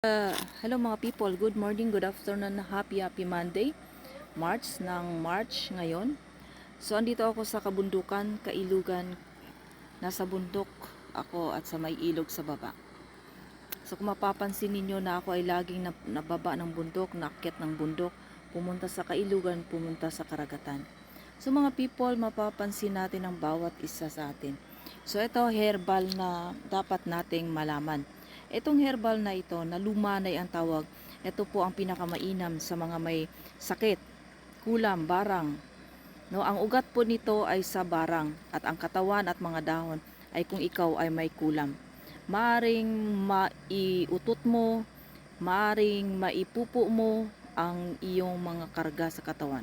Uh, hello mga people, good morning, good afternoon, happy happy Monday, March ng March ngayon. So andito ako sa kabundukan, kailugan, nasa bundok ako at sa may ilog sa baba. So kung mapapansin ninyo na ako ay laging nab- nababa ng bundok, naakyat ng bundok, pumunta sa kailugan, pumunta sa karagatan. So mga people, mapapansin natin ang bawat isa sa atin. So ito herbal na dapat nating malaman. Itong herbal na ito, na lumanay ang tawag, ito po ang pinakamainam sa mga may sakit, kulam, barang. No, ang ugat po nito ay sa barang at ang katawan at mga dahon ay kung ikaw ay may kulam. Maaring maiutot mo, maaring maipupo mo ang iyong mga karga sa katawan.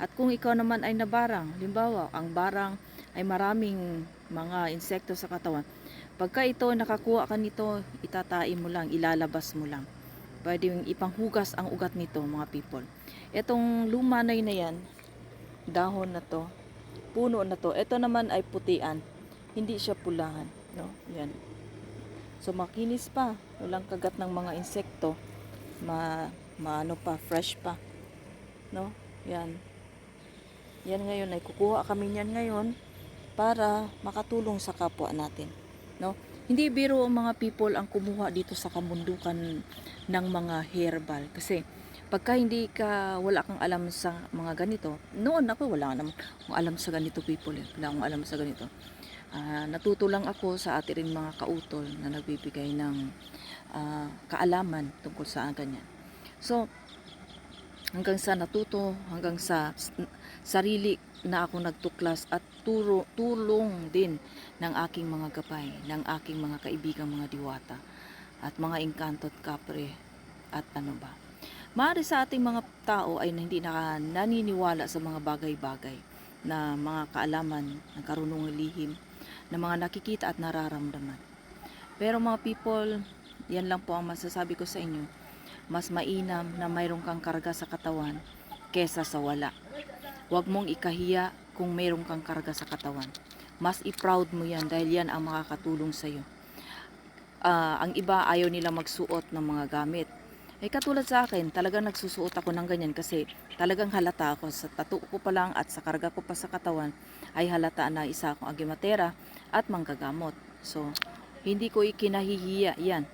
At kung ikaw naman ay nabarang, limbawa, ang barang ay maraming mga insekto sa katawan, Pagka ito nakakuha ka nito, itatain mo lang, ilalabas mo lang. Pwede yung ipanghugas ang ugat nito, mga people. Itong lumanay na yan, dahon na to, puno na to, ito naman ay putian. Hindi siya pulahan, no? Yan. So makinis pa, walang kagat ng mga insekto. Ma maano pa, fresh pa. No? Yan. Yan ngayon ay kukuha kami niyan ngayon para makatulong sa kapwa natin no? Hindi biro ang mga people ang kumuha dito sa kamundukan ng mga herbal kasi pagka hindi ka wala kang alam sa mga ganito, noon ako wala naman akong alam sa ganito people, eh. wala akong alam sa ganito. Ah, natuto lang ako sa ating mga kautol na nagbibigay ng ah, kaalaman tungkol sa ganyan. So, hanggang sa natuto, hanggang sa sarili na ako nagtuklas at turo, tulong din ng aking mga gabay, ng aking mga kaibigang mga diwata at mga engkanto at kapre at ano ba. Maaari sa ating mga tao ay hindi naka, naniniwala sa mga bagay-bagay na mga kaalaman ng karunungang lihim na mga nakikita at nararamdaman. Pero mga people, yan lang po ang masasabi ko sa inyo. Mas mainam na mayroon kang karga sa katawan kesa sa wala. Huwag mong ikahiya kung mayroon kang karga sa katawan. Mas i-proud mo yan dahil yan ang makakatulong sa'yo. Ah, ang iba ayaw nila magsuot ng mga gamit. Eh katulad sa akin, talagang nagsusuot ako ng ganyan kasi talagang halata ako sa tattoo ko pa lang at sa karga ko pa sa katawan ay halata na isa akong agimatera at manggagamot. So, hindi ko ikinahihiya yan.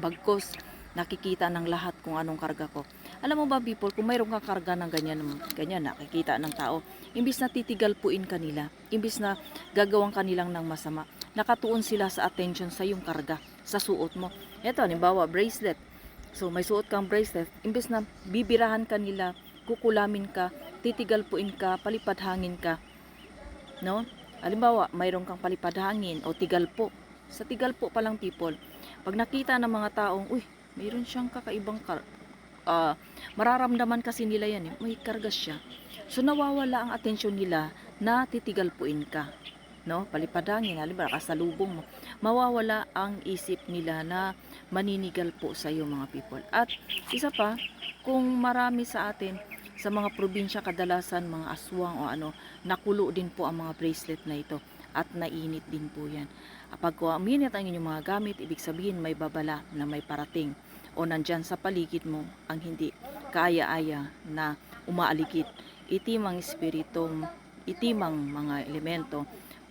Bagkos, nakikita ng lahat kung anong karga ko. Alam mo ba people, kung mayroong kang karga ng ganyan, ganyan nakikita ng tao, imbis na titigal puin kanila, imbis na gagawang kanilang ng masama, nakatuon sila sa attention sa yung karga, sa suot mo. Ito, halimbawa, bracelet. So, may suot kang bracelet, imbis na bibirahan kanila, kukulamin ka, titigal puin ka, palipad hangin ka, no? Halimbawa, mayroong kang palipad hangin o tigal po. Sa tigal po pa lang people, pag nakita ng mga taong, uy, mayroon siyang kakaibang kar ah, mararamdaman kasi nila yan eh, may karga siya. So nawawala ang atensyon nila na titigal puin ka. No? Palipadangin, halimbawa kasalubong mo. Mawawala ang isip nila na maninigal po sa iyo mga people. At isa pa, kung marami sa atin sa mga probinsya kadalasan mga aswang o ano, nakulo din po ang mga bracelet na ito at nainit din po yan. Kapag uminit ang inyong mga gamit, ibig sabihin may babala na may parating o nandyan sa paligid mo ang hindi kaaya-aya na umaalikit. Itimang espiritum, itimang mga elemento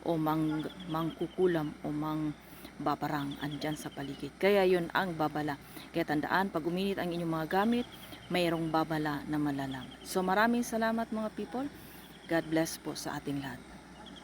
o mang, mangkukulam o mang babarang andyan sa paligid. Kaya yun ang babala. Kaya tandaan, pag uminit ang inyong mga gamit, mayroong babala na malalang. So maraming salamat mga people. God bless po sa ating lahat.